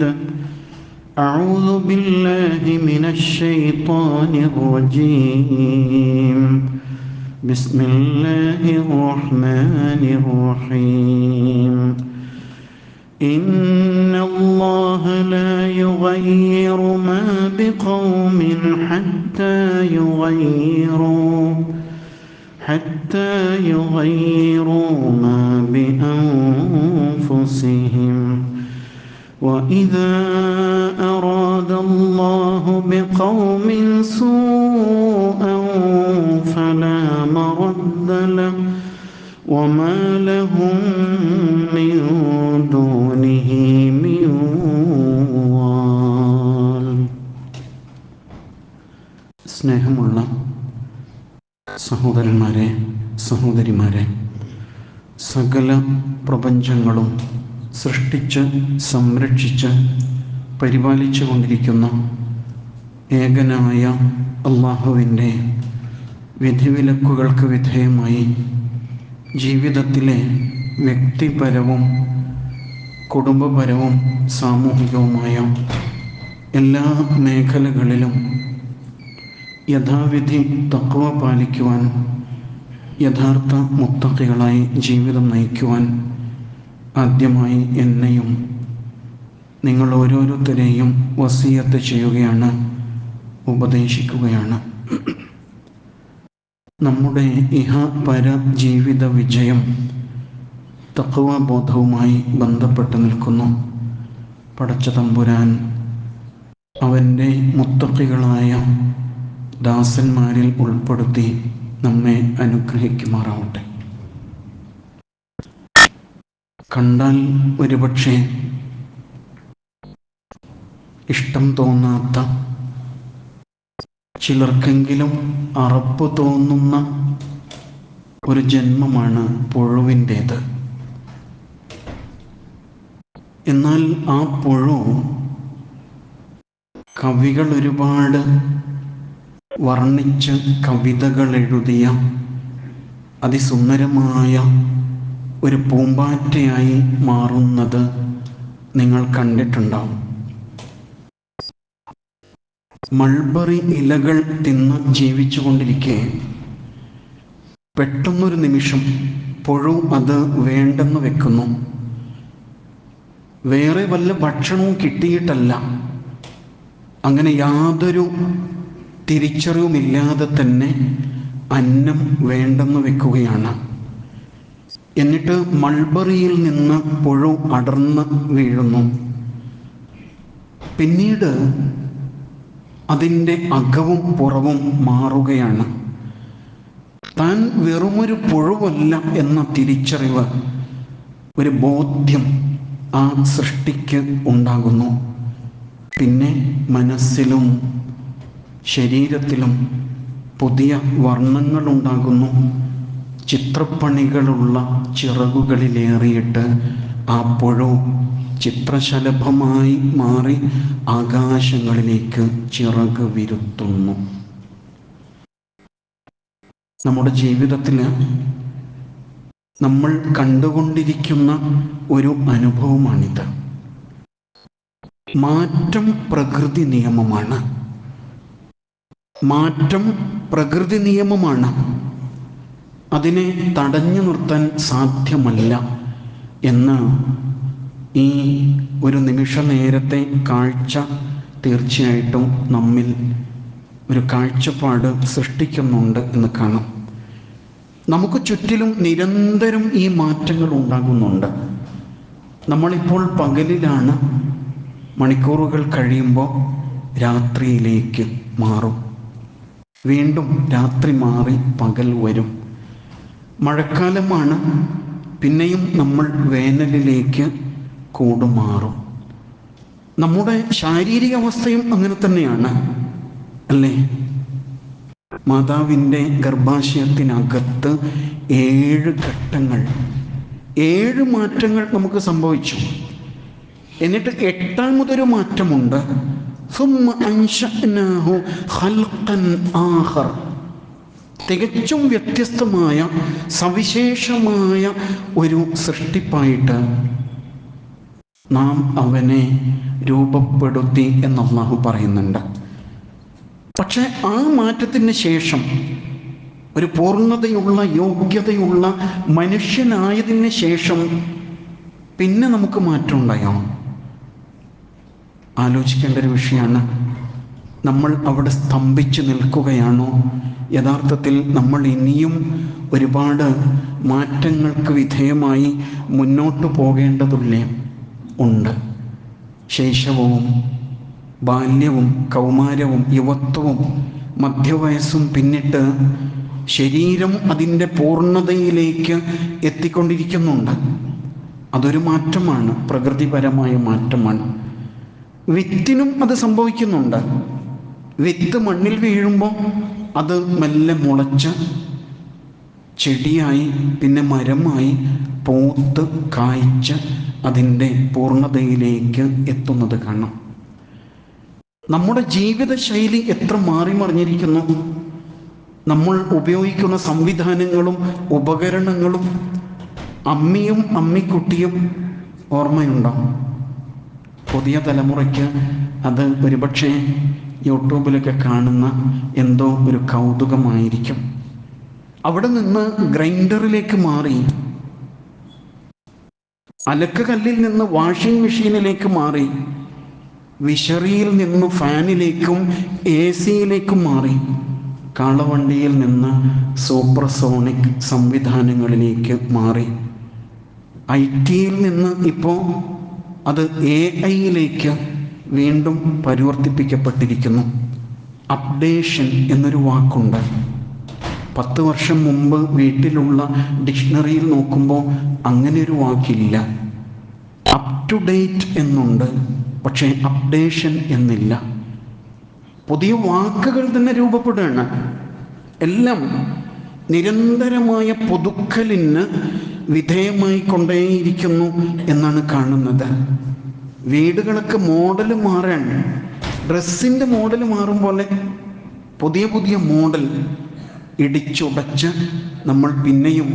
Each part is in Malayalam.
بعيد أعوذ بالله من الشيطان الرجيم. بسم الله الرحمن الرحيم. إن الله لا يغير ما بقوم حتى يغيروا حتى يغيروا ما بأنفسهم. وإذا أراد الله بقوم سوءا فلا مرد له وما لهم من دونه من وال സ്നേഹമുള്ള സഹോദരന്മാരെ സഹോദരിമാരെ സകല പ്രപഞ്ചങ്ങളും സൃഷ്ടിച്ച് സംരക്ഷിച്ച് പരിപാലിച്ചു കൊണ്ടിരിക്കുന്ന ഏകനായ അള്ളാഹുവിന്റെ വിധിവിലക്കുകൾക്ക് വിധേയമായി ജീവിതത്തിലെ വ്യക്തിപരവും കുടുംബപരവും സാമൂഹികവുമായ എല്ലാ മേഖലകളിലും യഥാവിധി തക്കവ പാലിക്കുവാൻ യഥാർത്ഥ മുത്തക്കികളായി ജീവിതം നയിക്കുവാൻ ആദ്യമായി എന്നെയും നിങ്ങൾ ഓരോരുത്തരെയും വസീയത്ത് ചെയ്യുകയാണ് ഉപദേശിക്കുകയാണ്. നമ്മുടെ ഇഹ പര ജീവിത വിജയം തക്വ ബോധവുമായി ബന്ധപ്പെട്ട് നിൽക്കുന്നു. പടച്ച തമ്പുരാൻ അവന്റെ മുത്തക്കികളായ ദാസന്മാരിൽ ഉൾപ്പെടുത്തി നമ്മെ അനുഗ്രഹിക്കുമാറാവട്ടെ. കണ്ടാൽ ഒരുപക്ഷെ ഇഷ്ടം തോന്നാത്ത ചിലർക്കെങ്കിലും അറപ്പ് തോന്നുന്ന ഒരു ജന്മമാണ് പുഴുവിന്റേത്. എന്നാൽ ആ പുഴു കവികൾ ഒരുപാട് വർണിച്ച് കവിതകൾ എഴുതിയ അതിസുന്ദരമായ ഒരു പൂമ്പാറ്റയായി മാറുന്നത് നിങ്ങൾ കണ്ടിട്ടുണ്ടാവും. മൾബറി ഇലകൾ തിന്ന് ജീവിച്ചു കൊണ്ടിരിക്കെ പെട്ടെന്നൊരു നിമിഷം പുഴു അത് വേണ്ടെന്ന് വെക്കുന്നു. വേറെ വല്ല ഭക്ഷണവും കിട്ടിയിട്ടല്ല. അങ്ങനെ യാതൊരു തിരിച്ചറിവുമില്ലാതെ തന്നെ അന്നം വേണ്ടെന്ന് വെക്കുകയാണ്. എന്നിട്ട് മൾബറിയിൽ നിന്ന് പുഴു അടർന്ന് വീഴുന്നു. പിന്നീട് അതിന്റെ അകവും പുറവും മാറുകയാണ്. താൻ വെറുമൊരു പുഴുവല്ല എന്ന തിരിച്ചറിവ് ഒരു ബോധ്യം ആ സൃഷ്ടിക്ക് ഉണ്ടാകുന്നു. പിന്നെ മനസ്സിലും ശരീരത്തിലും പുതിയ വർണങ്ങൾ ഉണ്ടാകുന്നു ചിത്രപ്പണികളുള്ള ചിറകുകളിലേറിയിട്ട് ആ പുഴു ചിത്രശലഭമായി മാറി ആകാശങ്ങളിലേക്ക് ചിറക് വിരുത്തുന്നു. നമ്മുടെ ജീവിതത്തിൽ നമ്മൾ കണ്ടുകൊണ്ടിരിക്കുന്ന ഒരു അനുഭവമാണിത്. മാറ്റം പ്രകൃതി നിയമമാണ്. മാറ്റം പ്രകൃതി നിയമമാണ്. അതിനെ തടഞ്ഞു നിർത്താൻ സാധ്യമല്ല എന്ന് ഈ ഒരു നിമിഷ നേരത്തെ കാഴ്ച തീർച്ചയായിട്ടും നമ്മിൽ ഒരു കാഴ്ചപ്പാട് സൃഷ്ടിക്കുന്നുണ്ട് എന്ന് കാണാം. നമുക്ക് ചുറ്റിലും നിരന്തരം ഈ മാറ്റങ്ങൾ ഉണ്ടാകുന്നുണ്ട്. നമ്മളിപ്പോൾ പകലിലാണ് മണിക്കൂറുകൾ കഴിയുമ്പോൾ രാത്രിയിലേക്ക് മാറും. വീണ്ടും രാത്രി മാറി പകൽ വരും. മഴക്കാലമാണ്. പിന്നെയും നമ്മൾ വേനലിലേക്ക് കൂടുമാറും. നമ്മുടെ ശാരീരിക അവസ്ഥയും അങ്ങനെ തന്നെയാണ് അല്ലേ? മാതാവിന്റെ ഗർഭാശയത്തിനകത്ത് ഏഴ് ഘട്ടങ്ങൾ. ഏഴ് മാറ്റങ്ങൾ നമുക്ക് സംഭവിച്ചു. എന്നിട്ട് എട്ടാമതൊരു മാറ്റമുണ്ട്. തികച്ചും വ്യത്യസ്തമായ സവിശേഷമായ ഒരു സൃഷ്ടിപ്പായിട്ട് നാം അവനെ രൂപപ്പെടുത്തി എന്ന് അള്ളാഹു പറയുന്നുണ്ട്. പക്ഷെ ആ മാറ്റത്തിന് ശേഷം ഒരു പൂർണതയുള്ള യോഗ്യതയുള്ള മനുഷ്യനായതിന് ശേഷം പിന്നെ നമുക്ക് മാറ്റം ഉണ്ടായോ ആലോചിക്കേണ്ട ഒരു വിഷയമാണ്. നമ്മൾ അവിടെ സ്തംഭിച്ച് നിൽക്കുകയാണോ? യഥാർത്ഥത്തിൽ നമ്മൾ ഇനിയും ഒരുപാട് മാറ്റങ്ങൾക്ക് വിധേയമായി മുന്നോട്ട് പോകേണ്ടതുല്ലേ ഉണ്ട്. ശൈശവവും ബാല്യവും കൗമാരവും യുവത്വവും മധ്യവയസ്സും പിന്നിട്ട് ശരീരം അതിന്റെ പൂർണതയിലേക്ക് എത്തിക്കൊണ്ടിരിക്കുന്നുണ്ട്. അതൊരു മാറ്റമാണ് പ്രകൃതിപരമായ മാറ്റമാണ്. വിത്തിനും അത് സംഭവിക്കുന്നുണ്ട്. വിത്ത് മണ്ണിൽ വീഴുമ്പോൾ അത് മെല്ലെ മുളച്ച് ചെടിയായി പിന്നെ മരമായി പൂത്ത് കായ്ച്ച് അതിന്റെ പൂർണതയിലേക്ക് എത്തുന്നത് കാണാം. നമ്മുടെ ജീവിതശൈലി എത്ര മാറി മറിഞ്ഞിരിക്കുന്നു. നമ്മൾ ഉപയോഗിക്കുന്ന സംവിധാനങ്ങളും ഉപകരണങ്ങളും അമ്മിയും അമ്മിക്കുട്ടിയും ഓർമ്മയുണ്ടോ? പുതിയ തലമുറയ്ക്ക് അത് ഒരുപക്ഷെ യൂട്യൂബിലൊക്കെ കാണുന്ന എന്തോ ഒരു കൗതുകമായിരിക്കും. അവിടെ നിന്ന് ഗ്രൈൻഡറിലേക്ക് മാറി. അലക്ക് കല്ലിൽ നിന്ന് വാഷിംഗ് മെഷീനിലേക്ക് മാറി. വിഷറിയിൽ നിന്ന് ഫാനിലേക്കും എ സിയിലേക്കും മാറി. കാളവണ്ടിയിൽ നിന്ന് സൂപ്പർസോണിക് സംവിധാനങ്ങളിലേക്ക് മാറി. ഐ ടിയിൽ നിന്ന് ഇപ്പോൾ അത് എ ഐയിലേക്ക് വീണ്ടും പരിവർത്തിപ്പിക്കപ്പെട്ടിരിക്കുന്നു. അപ്ഡേഷൻ എന്നൊരു വാക്കുണ്ട്. പത്ത് വർഷം മുമ്പ് വീട്ടിലുള്ള ഡിക്ഷണറിയിൽ നോക്കുമ്പോൾ അങ്ങനെ ഒരു വാക്കില്ല. അപ് ടു ഡേറ്റ് എന്നുണ്ട് പക്ഷേ അപ്ഡേഷൻ എന്നില്ല. പുതിയ വാക്കുകൾ തന്നെ രൂപപ്പെടുകയാണ്. എല്ലാം നിരന്തരമായ പുതുക്കലിന് വിധേയമായി കൊണ്ടേയിരിക്കുന്നു എന്നാണ് കാണുന്നത്. വീടുകളൊക്കെ മോഡൽ മാറുകയാണ് ഡ്രസ്സിന്റെ മോഡൽ മാറും പോലെ പുതിയ പുതിയ മോഡൽ ഇടിച്ചുടച്ച് നമ്മൾ പിന്നെയും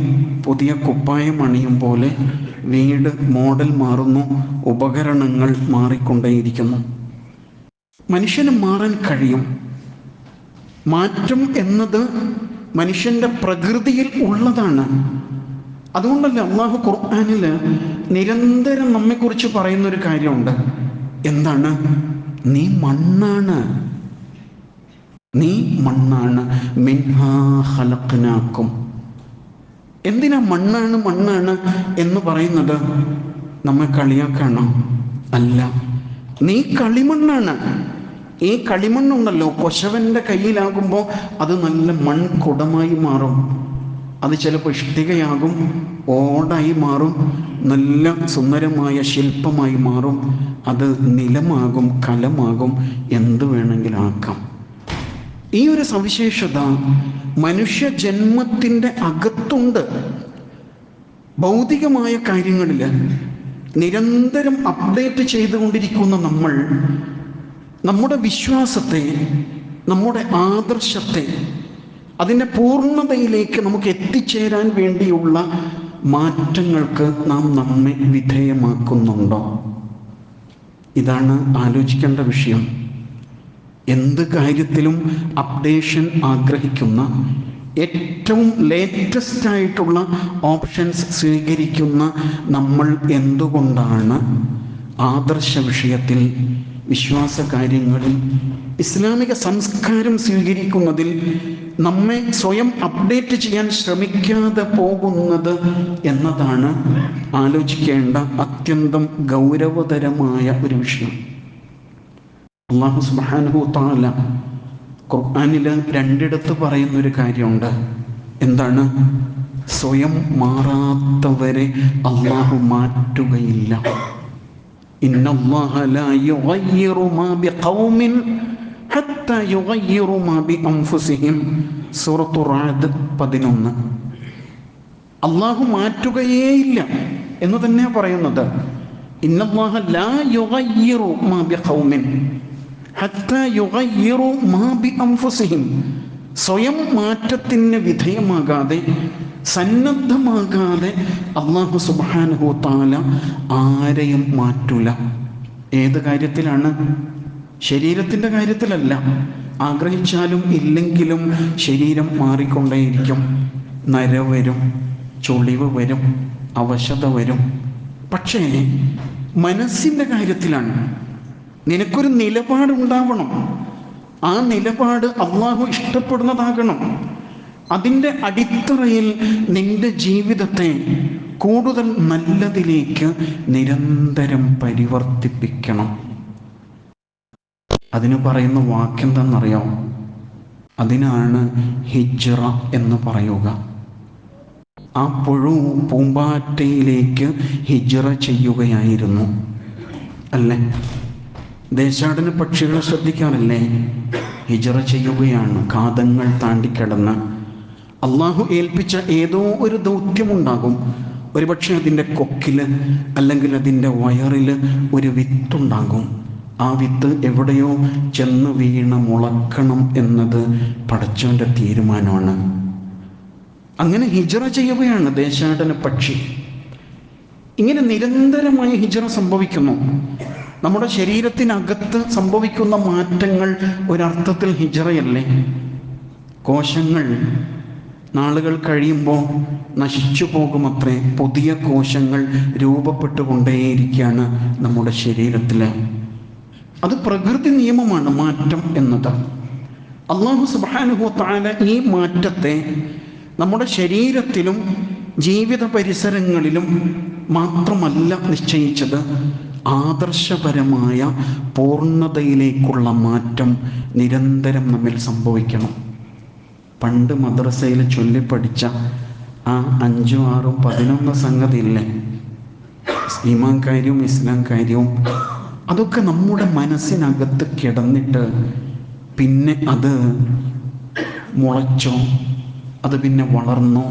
പുതിയ കുപ്പായം അണിയും പോലെ വീട് മോഡൽ മാറുന്നു ഉപകരണങ്ങൾ മാറിക്കൊണ്ടേയിരിക്കുന്നു. മനുഷ്യന് മാറാൻ കഴിയും. മാറ്റം എന്നത് മനുഷ്യന്റെ പ്രകൃതിയിൽ ഉള്ളതാണ്. അതുകൊണ്ടല്ല അള്ളാഹു ഖുർആാനിൽ നിരന്തരം നമ്മെക്കുറിച്ച് പറയുന്ന ഒരു കാര്യമുണ്ട്. എന്താണ്? നീ മണ്ണാണ്. നീ മണ്ണാണ്. മിൻഹാഹലക്കനാക്കും എന്തിനാ മണ്ണാണ് മണ്ണാണ് എന്ന് പറയുന്നത്? നമ്മെ കളിയാക്കാണോ? അല്ല. നീ കളിമണ്ണാണ്. ഈ കളിമണ്ണുണ്ടല്ലോ കൊശവന്റെ കയ്യിലാകുമ്പോൾ അത് നല്ല മൺകുടമായി മാറും. അത് ചിലപ്പോൾ ഇഷ്ടികയാകും ഓടായി മാറും നല്ല സുന്ദരമായ ശില്പമായി മാറും അത് നിലമാകും കലമാകും എന്ത് വേണമെങ്കിലും ആക്കാം. ഈ ഒരു സവിശേഷത മനുഷ്യ ജന്മത്തിന്റെ അകത്തുണ്ട്. ഭൗതികമായ കാര്യങ്ങളിൽ നിരന്തരം അപ്ഡേറ്റ് ചെയ്തുകൊണ്ടിരിക്കുന്ന നമ്മൾ നമ്മുടെ വിശ്വാസത്തെ നമ്മുടെ ആദർശത്തെ അതിന്റെ പൂർണതയിലേക്ക് നമുക്ക് എത്തിച്ചേരാൻ വേണ്ടിയുള്ള മാറ്റങ്ങൾക്ക് നാം നമ്മെ വിധേയമാക്കുന്നുണ്ടോ? ഇതാണ് ആലോചിക്കേണ്ട വിഷയം. എന്ത് കാര്യത്തിലും അപ്ഡേഷൻ ആഗ്രഹിക്കുന്ന ഏറ്റവും ലേറ്റസ്റ്റ് ആയിട്ടുള്ള ഓപ്ഷൻസ് സ്വീകരിക്കുന്ന നമ്മൾ എന്തുകൊണ്ടാണ് ആദർശ വിഷയത്തിൽ വിശ്വാസ കാര്യങ്ങളിൽ ഇസ്ലാമിക സംസ്കാരം സ്വീകരിക്കുന്നതിൽ നമ്മെ സ്വയം അപ്ഡേറ്റ് ചെയ്യാൻ ശ്രമിക്കാതെ പോകുന്നത് എന്നതാണ് ആലോചിക്കേണ്ട അത്യന്തം ഗൗരവതരമായ ഒരു വിഷയം. അള്ളാഹു സുബാനു താല ഖുർആാനിൽ രണ്ടിടത്ത് പറയുന്നൊരു കാര്യമുണ്ട്. എന്താണ്? സ്വയം മാറാത്തവരെ അള്ളാഹു മാറ്റുകയില്ല. ഇന്നല്ലാഹ ലാ യുഗയ്യിറു മാ ബിഖൗമിൻ ഹത്ത മാറ്റുകയേയില്ല എന്ന് ബി പറയുന്നത് സ്വയം മാറ്റത്തിന് വിധേയമാകാതെ സന്നദ്ധമാകാതെ അള്ളാഹു സുബാനുഹു താല ആരെയും മാറ്റൂല. ഏത് കാര്യത്തിലാണ്? ശരീരത്തിന്റെ കാര്യത്തിലല്ല. ആഗ്രഹിച്ചാലും ഇല്ലെങ്കിലും ശരീരം മാറിക്കൊണ്ടേയിരിക്കും. നര വരും ചൊളിവ് വരും അവശത വരും. പക്ഷേ മനസ്സിന്റെ കാര്യത്തിലാണ്. നിനക്കൊരു നിലപാടുണ്ടാവണം. ആ നിലപാട് അള്ളാഹു ഇഷ്ടപ്പെടുന്നതാകണം. അതിന്റെ അടിത്തറയിൽ നിന്റെ ജീവിതത്തെ കൂടുതൽ നല്ലതിലേക്ക് നിരന്തരം പരിവർത്തിപ്പിക്കണം. അതിന് പറയുന്ന വാക്കെന്താണെന്നറിയാം അതിനാണ് ഹിജ്റ എന്ന് പറയുക. ആ പുഴു പൂമ്പാറ്റയിലേക്ക് ഹിജ്റ ചെയ്യുകയായിരുന്നു. അല്ലേ? ദേശാടന പക്ഷികളെ ശ്രദ്ധിക്കാറില്ലേ? ഹിജ്റ ചെയ്യുകയാണ് കാതങ്ങൾ താണ്ടിക്കിടന്ന് അള്ളാഹു ഏൽപ്പിച്ച ഏതോ ഒരു ദൗത്യമുണ്ടാകും. ഒരുപക്ഷെ അതിന്റെ കൊക്കിൽ അല്ലെങ്കിൽ അതിന്റെ വയറിൽ ഒരു വിത്തുണ്ടാകും. ആ വിത്ത് എവിടെയോ ചെന്ന് വീണ് മുളക്കണം എന്നത് പടച്ചവന്റെ തീരുമാനമാണ്. അങ്ങനെ ഹിജറ ചെയ്യുകയാണ് ദേശാടന പക്ഷി. ഇങ്ങനെ നിരന്തരമായി ഹിജറ സംഭവിക്കുന്നു. നമ്മുടെ ശരീരത്തിനകത്ത് സംഭവിക്കുന്ന മാറ്റങ്ങൾ ഒരർത്ഥത്തിൽ ഹിജറയല്ലേ? കോശങ്ങൾ നാളുകൾ കഴിയുമ്പോൾ നശിച്ചു പോകുമത്രേ. പുതിയ കോശങ്ങൾ രൂപപ്പെട്ടുകൊണ്ടേയിരിക്കുകയാണ് നമ്മുടെ ശരീരത്തിൽ അത് പ്രകൃതി നിയമമാണ് മാറ്റം എന്നത്. അള്ളാഹു സുബാനുഹു താല ഈ മാറ്റത്തെ നമ്മുടെ ശരീരത്തിലും ജീവിത പരിസരങ്ങളിലും മാത്രമല്ല നിശ്ചയിച്ചത് ആദർശപരമായ പൂർണതയിലേക്കുള്ള മാറ്റം നിരന്തരം നമ്മിൽ സംഭവിക്കണം. പണ്ട് മദ്രസയിൽ ചൊല്ലിപ്പഠിച്ച ആ അഞ്ചും ആറും പതിനൊന്ന് സംഗതി ഇല്ലേ ഇസ്ലാം കാര്യവും അതൊക്കെ നമ്മുടെ മനസ്സിനകത്ത് കിടന്നിട്ട് പിന്നെ അത് മുളച്ചോ? അത് പിന്നെ വളർന്നോ?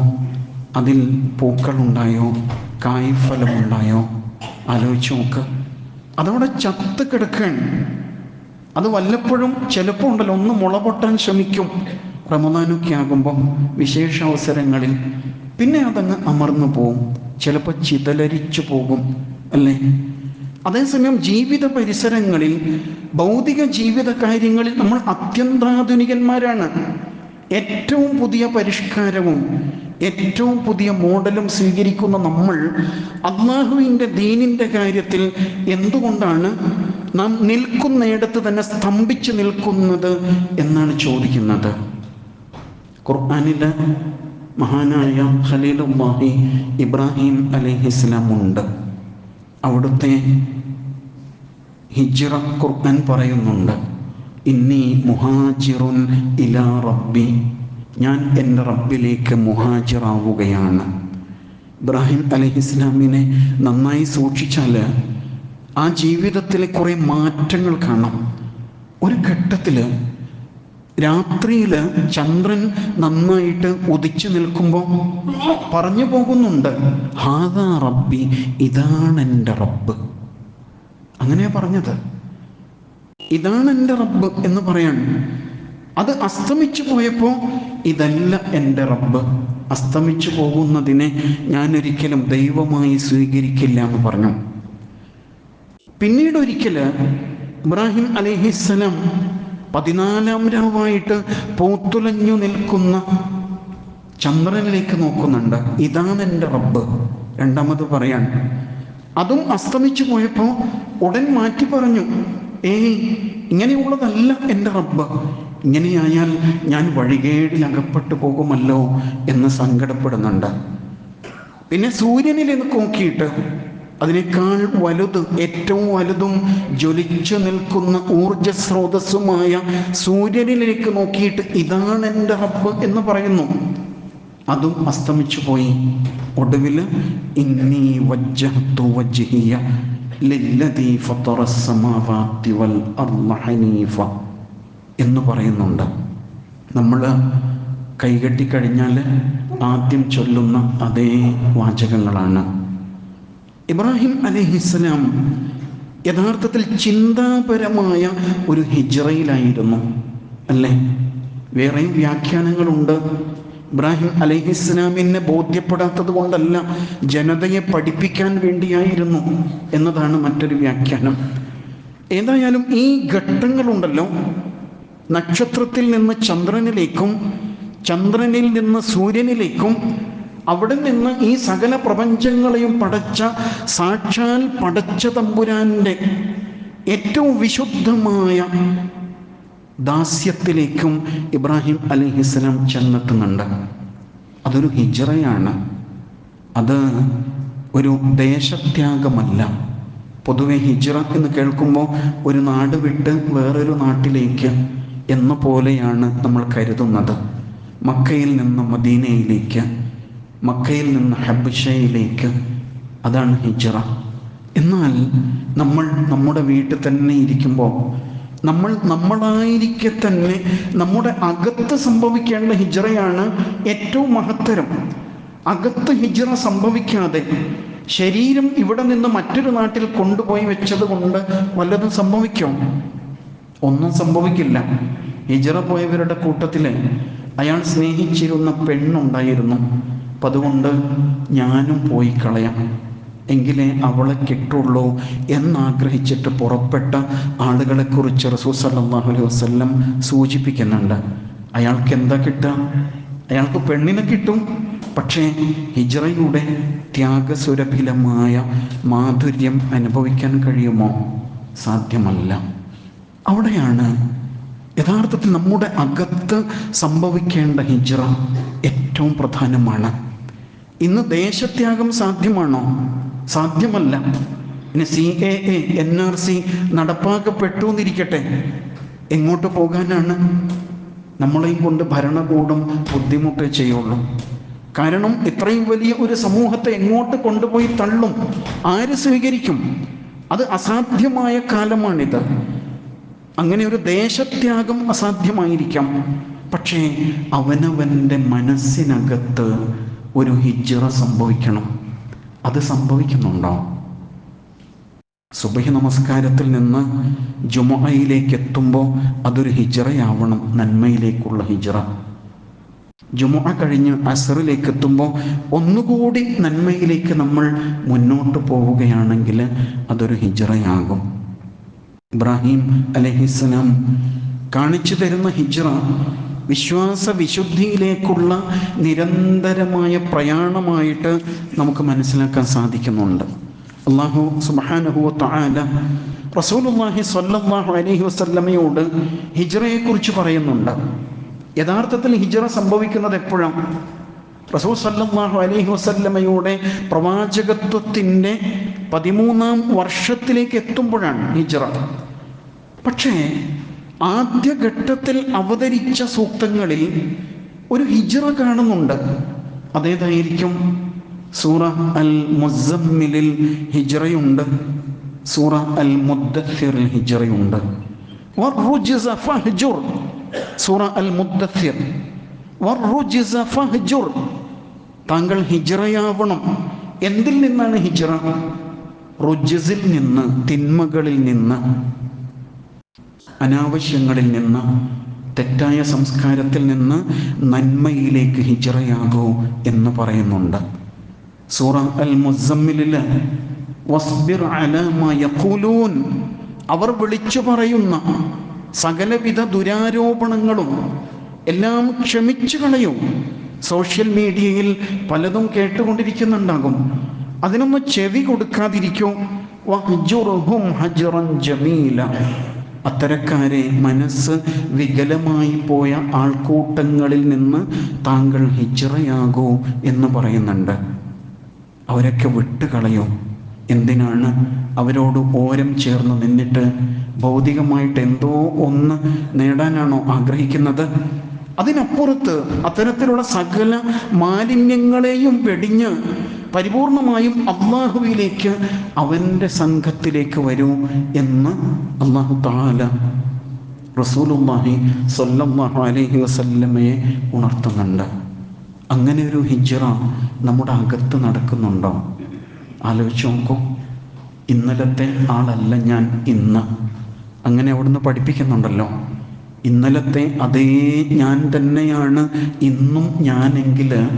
അതിൽ പൂക്കളുണ്ടായോ? കായ്ഫലമുണ്ടായോ? ആലോചിച്ച് നോക്ക്. അതവിടെ ചത്ത് കിടക്കുകയാണ്. അത് വല്ലപ്പോഴും ചിലപ്പോൾ ഉണ്ടല്ലോ ഒന്ന് മുള പൊട്ടാൻ ശ്രമിക്കും. റമദാനൊക്കെ ആകുമ്പോൾ വിശേഷ അവസരങ്ങളിൽ പിന്നെ അതങ്ങ് അമർന്നു പോവും. ചിലപ്പോൾ ചിതലരിച്ചു പോകും അല്ലേ? അതേസമയം ജീവിത പരിസരങ്ങളിൽ ഭൗതിക ജീവിത കാര്യങ്ങളിൽ നമ്മൾ അത്യന്താധുനികന്മാരാണ്. ഏറ്റവും പുതിയ പരിഷ്കാരവും ഏറ്റവും പുതിയ മോഡലും സ്വീകരിക്കുന്ന നമ്മൾ അള്ളാഹുവിന്റെ ദീനിന്റെ കാര്യത്തിൽ എന്തുകൊണ്ടാണ് നാം നിൽക്കുന്നിടത്ത് തന്നെ സ്തംഭിച്ചു നിൽക്കുന്നത് എന്നാണ് ചോദിക്കുന്നത്. ഖുർആാനിൽ മഹാനായ ഖലീലുല്ലാഹി ഇബ്രാഹിം അലൈഹിസ്ലാം ഉണ്ട് അവിടുത്തെ ഹിജ്റ ഖുർആൻ പറയുന്നുണ്ട് ഇന്നി മുഹാജിറുൻ ഇലാ റബ്ബി. ഞാൻ എന്റെ റബ്ബിലേക്ക് മുഹാജിറാവുകയാണ്. ഇബ്രാഹിം അലഹിസ്ലാമിനെ നന്നായി സൂക്ഷിച്ചാൽ ആ ജീവിതത്തിലെ കുറേ മാറ്റങ്ങൾ കാണാം. ഒരു ഘട്ടത്തിൽ രാത്രിയിൽ ചന്ദ്രൻ നന്നായിട്ട് ഉദിച്ചു നിൽക്കുമ്പോൾ പറഞ്ഞു പോകുന്നുണ്ട്. ഹാദാ റബ്ബി ഇതാണ് എന്റെ റബ്ബ്. അങ്ങനെ പറഞ്ഞത്. ഇതാണ് എന്റെ റബ്ബ് എന്ന് പറയാൻ. അത് അസ്തമിച്ചു പോയപ്പോൾ ഇതല്ല എന്റെ റബ്ബ്. അസ്തമിച്ചു പോകുന്നതിനെ ഞാൻ ഒരിക്കലും ദൈവമായി സ്വീകരിക്കില്ല എന്ന് പറഞ്ഞു. പിന്നീട് ഒരിക്കൽ ഇബ്രാഹിം അലഹിസ്സലാം പതിനാലാം രാവായിട്ട് പൂത്തുലഞ്ഞു നിൽക്കുന്ന ചന്ദ്രനിലേക്ക് നോക്കുന്നുണ്ട്. ഇതാണ് എന്റെ റബ്ബ്. രണ്ടാമത് പറയാൻ അതും അസ്തമിച്ചു പോയപ്പോൾ ഉടൻ മാറ്റി പറഞ്ഞു ഏയ് ഇങ്ങനെയുള്ളതല്ല എന്റെ റബ്ബ്. ഇങ്ങനെയായാൽ ഞാൻ വഴികേടിൽ അകപ്പെട്ടു പോകുമല്ലോ എന്ന് സങ്കടപ്പെടുന്നുണ്ട്. പിന്നെ സൂര്യനിലേക്ക് നോക്കിയിട്ട് അതിനേക്കാൾ വലുത് ഏറ്റവും വലുതും ജ്വലിച്ചു നിൽക്കുന്ന ഊർജ സ്രോതസ്സുമായ സൂര്യനിലേക്ക് നോക്കിയിട്ട് ഇതാണ് എന്റെ റബ്ബ് എന്ന് പറയുന്നു. അതും അസ്തമിച്ചു പോയി. ഒടുവിൽ ഇന്നി ലില്ലദീ വൽ എന്ന് പറയുന്നുണ്ട്. നമ്മൾ കൈകെട്ടി കഴിഞ്ഞാൽ ആദ്യം ചൊല്ലുന്ന അതേ വാചകങ്ങളാണ്. ഇബ്രാഹിം അലഹിസ്സലാം യഥാർത്ഥത്തിൽ ചിന്താപരമായ ഒരു ഹിജ്റയിലായിരുന്നു അല്ലേ? വേറെയും വ്യാഖ്യാനങ്ങളുണ്ട്. ഇബ്രാഹിം അലഹിസ്ലാമിനെ ബോധ്യപ്പെടാത്തത് കൊണ്ടല്ല ജനതയെ പഠിപ്പിക്കാൻ വേണ്ടിയായിരുന്നു എന്നതാണ് മറ്റൊരു വ്യാഖ്യാനം. ഏതായാലും ഈ ഘട്ടങ്ങളുണ്ടല്ലോ. നക്ഷത്രത്തിൽ നിന്ന് ചന്ദ്രനിലേക്കും ചന്ദ്രനിൽ നിന്ന് സൂര്യനിലേക്കും അവിടെ നിന്ന് ഈ സകല പ്രപഞ്ചങ്ങളെയും പടച്ച സാക്ഷാൽ പടച്ച തമ്പുരാന്റെ ഏറ്റവും വിശുദ്ധമായ ദാസ്യത്തിലേക്കും ഇബ്രാഹിം അലിഹിസ്ലാം ചെന്നെത്തുന്നുണ്ട്. അതൊരു ഹിജറയാണ്. അത് ഒരു ദേശത്യാഗമല്ല. പൊതുവെ ഹിജ്റ എന്ന് കേൾക്കുമ്പോൾ ഒരു നാട് വിട്ട് വേറൊരു നാട്ടിലേക്ക് എന്ന പോലെയാണ് നമ്മൾ കരുതുന്നത്. മക്കയിൽ നിന്ന് മദീനയിലേക്ക്. മക്കയിൽ നിന്ന് ഹബിഷയിലേക്ക് അതാണ് ഹിജ്റ. എന്നാൽ നമ്മൾ നമ്മുടെ വീട്ടിൽ തന്നെ ഇരിക്കുമ്പോൾ നമ്മൾ നമ്മളായിരിക്കെ തന്നെ നമ്മുടെ അകത്ത് സംഭവിക്കേണ്ട ഹിജ്റയാണ് ഏറ്റവും മഹത്തരം. അകത്ത് ഹിജ്റ സംഭവിക്കാതെ ശരീരം ഇവിടെ നിന്ന് മറ്റൊരു നാട്ടിൽ കൊണ്ടുപോയി വെച്ചത് കൊണ്ട് വല്ലതും സംഭവിക്കും? ഒന്നും സംഭവിക്കില്ല. ഹിജറ പോയവരുടെ കൂട്ടത്തിൽ അയാൾ സ്നേഹിച്ചിരുന്ന പെണ്ണുണ്ടായിരുന്നു. അപ്പം അതുകൊണ്ട് ഞാനും പോയി കളയാം. എങ്കിലേ അവളെ കിട്ടുള്ളൂ എന്നാഗ്രഹിച്ചിട്ട് പുറപ്പെട്ട ആളുകളെക്കുറിച്ച് റസൂൽ സല്ലല്ലാഹു അലൈഹി വസല്ലം സൂചിപ്പിക്കുന്നുണ്ട്. അയാൾക്ക് എന്താ കിട്ടുക? അയാൾക്ക് പെണ്ണിനെ കിട്ടും. പക്ഷേ ഹിജ്റയുടെ ത്യാഗസുരഭിലമായ മാധുര്യം അനുഭവിക്കാൻ കഴിയുമോ? സാധ്യമല്ല. അവിടെയാണ് യഥാർത്ഥത്തിൽ നമ്മുടെ അകത്ത് സംഭവിക്കേണ്ട ഹിജ്റ ഏറ്റവും പ്രധാനമാണ്. ഇന്ന് ദേശത്യാഗം സാധ്യമാണോ? സാധ്യമല്ല. ഇനി C A A N R C നടപ്പാക്കപ്പെട്ടു എന്നിരിക്കട്ടെ എങ്ങോട്ട് പോകാനാണ്? നമ്മളെയും കൊണ്ട് ഭരണകൂടം ബുദ്ധിമുട്ടേ ചെയ്യുള്ളൂ. കാരണം ഇത്രയും വലിയ ഒരു സമൂഹത്തെ എങ്ങോട്ട് കൊണ്ടുപോയി തള്ളും? ആര് സ്വീകരിക്കും? അത് അസാധ്യമായ കാലമാണിത്. അങ്ങനെ ഒരു ദേശത്യാഗം അസാധ്യമായിരിക്കാം. പക്ഷേ അവനവന്റെ മനസ്സിനകത്ത് ഒരു ഹിജ്റ സംഭവിക്കണം. അത് സംഭവിക്കുന്നുണ്ടോ? സുബഹി നമസ്കാരത്തിൽ നിന്ന് ജുമയിലേക്ക് എത്തുമ്പോൾ അതൊരു ഹിജറയാവണം നന്മയിലേക്കുള്ള ഹിജറ. ജുമ കഴിഞ്ഞ് അസറിലേക്ക് എത്തുമ്പോൾ ഒന്നുകൂടി നന്മയിലേക്ക് നമ്മൾ മുന്നോട്ട് പോവുകയാണെങ്കിൽ അതൊരു ഹിജറയാകും. ഇബ്രാഹിം അലഹിസ്സലാം കാണിച്ചു തരുന്ന ഹിജ്റ വിശ്വാസ വിശുദ്ധിയിലേക്കുള്ള നിരന്തരമായ പ്രയാണമായിട്ട് നമുക്ക് മനസ്സിലാക്കാൻ സാധിക്കുന്നുണ്ട്. അള്ളാഹു സുബാനഹുവ താല റസൂലുല്ലാഹി സ്വല്ലല്ലാഹു അലഹി വസ്ലമയോട് ഹിജ്റയെക്കുറിച്ച് പറയുന്നുണ്ട്. യഥാർത്ഥത്തിൽ ഹിജ്റ സംഭവിക്കുന്നത് എപ്പോഴാണ്? റസൂൽ സല്ലാഹു അലഹി വസല്ലമയുടെ പ്രവാചകത്വത്തിന്റെ പതിമൂന്നാം വർഷത്തിലേക്ക് എത്തുമ്പോഴാണ് ഹിജ്റ. പക്ഷേ ആദ്യഘട്ടത്തിൽ അവതരിച്ച സൂക്തങ്ങളിൽ ഒരു ഹിജറ കാണുന്നുണ്ട്. അതേതായിരിക്കും? സൂറ അൽ മുസമ്മിലിൽ ഹിജറയുണ്ട്. സൂറ അൽ മുദ്ദിറിൽ ഹിജറയുണ്ട് സൂറ അൽ ഫഹ്ജുർ. താങ്കൾ ഹിജറയാവണം. എന്തിൽ നിന്നാണ് ഹിജറ? റുജസിൽ നിന്ന് തിന്മകളിൽ നിന്ന്. അനാവശ്യങ്ങളിൽ നിന്ന് തെറ്റായ സംസ്കാരത്തിൽ നിന്ന് നന്മയിലേക്ക് ഹിജറയാകൂ എന്ന് പറയുന്നുണ്ട്. സൂറ അൽ മുസമ്മിലിൽ അവർ വിളിച്ചു പറയുന്ന സകലവിധ ദുരാരോപണങ്ങളും എല്ലാം ക്ഷമിച്ചു കളയും. സോഷ്യൽ മീഡിയയിൽ പലതും കേട്ടുകൊണ്ടിരിക്കുന്നുണ്ടാകും. അതിനൊന്ന് ചെവി കൊടുക്കാതിരിക്കൂ. ഹജ്റൻ ജമീല. അത്തരക്കാരെ മനസ്സ് വികലമായി പോയ ആൾക്കൂട്ടങ്ങളിൽ നിന്ന് താങ്കൾ ഹിജറയാകൂ എന്ന് പറയുന്നുണ്ട്. അവരൊക്കെ വിട്ടുകളയൂ. എന്തിനാണ് അവരോട് ഓരം ചേർന്ന് നിന്നിട്ട് ഭൗതികമായിട്ട് എന്തോ ഒന്ന് നേടാനാണോ ആഗ്രഹിക്കുന്നത്? അതിനപ്പുറത്ത് അത്തരത്തിലുള്ള സകല മാലിന്യങ്ങളെയും വെടിഞ്ഞ് പരിപൂർണമായും അള്ളാഹുവിലേക്ക് അവന്റെ സംഘത്തിലേക്ക് വരൂ എന്ന് അള്ളാഹു താല റസൂലുല്ലാഹി സ്വല്ലല്ലാഹു അലൈഹി വസല്ലമയെ ഉണർത്തുന്നുണ്ട്. അങ്ങനെ ഒരു ഹിജറ നമ്മുടെ അകത്ത് നടക്കുന്നുണ്ടോ? ആലോചിച്ച് നോക്കൂ. ഇന്നലത്തെ ആളല്ല ഞാൻ ഇന്ന്. അങ്ങനെ അവിടുന്ന് പഠിപ്പിക്കുന്നുണ്ടല്ലോ. ഇന്നലത്തെ അതേ ഞാൻ തന്നെയാണ് ഇന്നും ഞാനെങ്കിൽ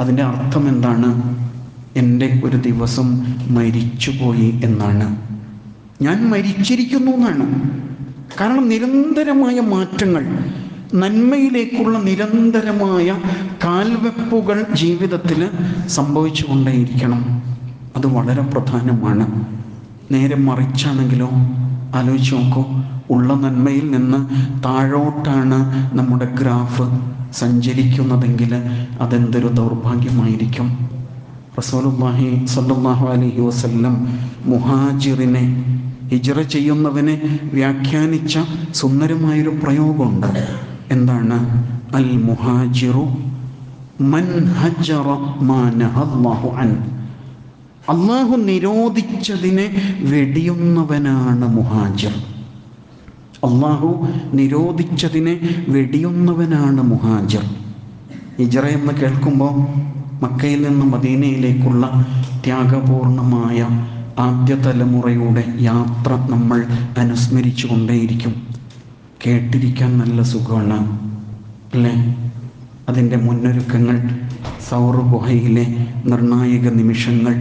അതിന്റെ അർത്ഥം എന്താണ്? എന്റെ ഒരു ദിവസം മരിച്ചുപോയി എന്നാണ്. ഞാൻ മരിച്ചിരിക്കുന്നു എന്നാണ്. കാരണം നിരന്തരമായ മാറ്റങ്ങൾ നന്മയിലേക്കുള്ള നിരന്തരമായ കാൽവെപ്പുകൾ ജീവിതത്തിൽ സംഭവിച്ചുകൊണ്ടേയിരിക്കണം. അത് വളരെ പ്രധാനമാണ്. നേരെ മറിച്ചാണെങ്കിലോ ആലോചിച്ച് നോക്കൂ. ഉള്ള നന്മയിൽ നിന്ന് താഴോട്ടാണ് നമ്മുടെ ഗ്രാഫ് സഞ്ചരിക്കുന്നതെങ്കിൽ അതെന്തൊരു ദൗർഭാഗ്യമായിരിക്കും. റസൂലുള്ളാഹി സ്വല്ലല്ലാഹു അലൈഹി മുഹാജിറിനെ ഹിജ്റ ചെയ്യുന്നവനെ വ്യാഖ്യാനിച്ച സുന്ദരമായൊരു പ്രയോഗമുണ്ട്. എന്താണ്? അൽ മുഹാജിറു മൻ ഹജ്ജറ മാ നഹല്ലാഹു അൻ. അള്ളാഹു നിരോധിച്ചതിനെ വെടിയുന്നവനാണ് മുഹാജിർ. അള്ളാഹു നിരോധിച്ചതിനെ വെടിയുന്നവനാണ് മുഹാജിർ. ഹിജറ എന്ന് കേൾക്കുമ്പോൾ മക്കയിൽ നിന്ന് മദീനയിലേക്കുള്ള ത്യാഗപൂർണമായ ആദ്യ തലമുറയുടെ യാത്ര നമ്മൾ അനുസ്മരിച്ചു കൊണ്ടേയിരിക്കും കേട്ടിരിക്കാൻ നല്ല സുഖമാണ് അല്ലേ? അതിന്റെ മുന്നൊരുക്കങ്ങൾ സൗർ ഗുഹയിലെ നിർണായക നിമിഷങ്ങൾ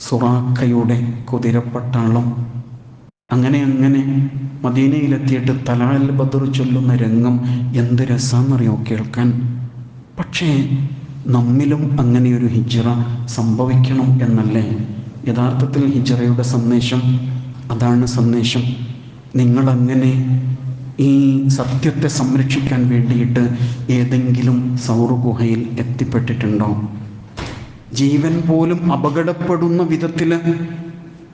സുറാക്കയുടെ കുതിരപ്പട്ടാളം. അങ്ങനെ അങ്ങനെ മദീനയിലെത്തിയിട്ട് തലാൽ ബദർ ചൊല്ലുന്ന രംഗം എന്ത് രസമെന്നറിയോ കേൾക്കാൻ? പക്ഷേ നമ്മിലും അങ്ങനെയൊരു ഹിജ്റ സംഭവിക്കണം എന്നല്ലേ? യഥാർത്ഥത്തിൽ ഹിജ്റയുടെ സന്ദേശം അതാണ് സന്ദേശം. നിങ്ങളങ്ങനെ ഈ സത്യത്തെ സംരക്ഷിക്കാൻ വേണ്ടിയിട്ട് ഏതെങ്കിലും സൗറുഗുഹയിൽ ഗുഹയിൽ എത്തിപ്പെട്ടിട്ടുണ്ടോ? ജീവൻ പോലും അപകടപ്പെടുന്ന വിധത്തിൽ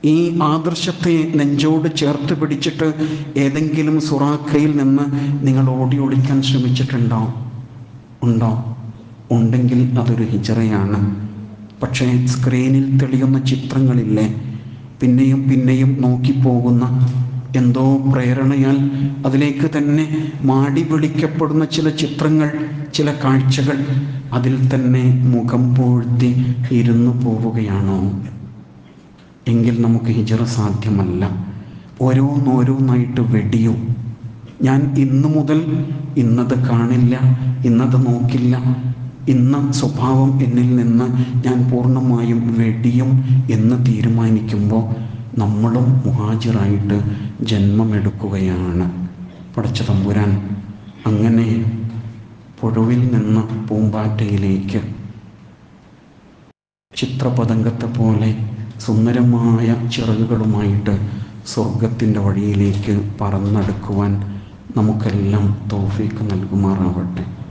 ഈ ആദർശത്തെ നെഞ്ചോട് ചേർത്ത് പിടിച്ചിട്ട് ഏതെങ്കിലും സുറാക്കയിൽ നിന്ന് നിങ്ങൾ ഓടി ഓടിക്കാൻ ശ്രമിച്ചിട്ടുണ്ടോ? ഉണ്ടോ? ഉണ്ടെങ്കിൽ അതൊരു ഹിജറയാണ്. പക്ഷേ സ്ക്രീനിൽ തെളിയുന്ന ചിത്രങ്ങളില്ലേ? പിന്നെയും പിന്നെയും നോക്കിപ്പോകുന്ന എന്തോ പ്രേരണയാൽ അതിലേക്ക് തന്നെ മാടി പിടിക്കപ്പെടുന്ന ചില ചിത്രങ്ങൾ ചില കാഴ്ചകൾ അതിൽ തന്നെ മുഖം പൂഴ്ത്തി ഇരുന്നു പോവുകയാണോ? എങ്കിൽ നമുക്ക് ഹിജറ സാധ്യമല്ല. ഓരോന്നോരോന്നായിട്ട് വെടിയും. ഞാൻ ഇന്നു മുതൽ ഇന്നത് കാണില്ല ഇന്നത് നോക്കില്ല. ഇന്ന സ്വഭാവം എന്നിൽ നിന്ന് ഞാൻ പൂർണമായും വെടിയും എന്ന് തീരുമാനിക്കുമ്പോൾ നമ്മളും മുഹാജിറായിട്ട് ജന്മമെടുക്കുകയാണ്. പടച്ച തമ്പുരാൻ അങ്ങനെ പുഴവിൽ നിന്ന് പൂമ്പാറ്റയിലേക്ക് ചിത്രപതംഗത്തെ പോലെ സുന്ദരമായ ചിറകുകളുമായിട്ട് സ്വർഗത്തിന്റെ വഴിയിലേക്ക് പറന്നെടുക്കുവാൻ നമുക്കെല്ലാം തോഫീക്ക് നൽകുമാറാവട്ടെ.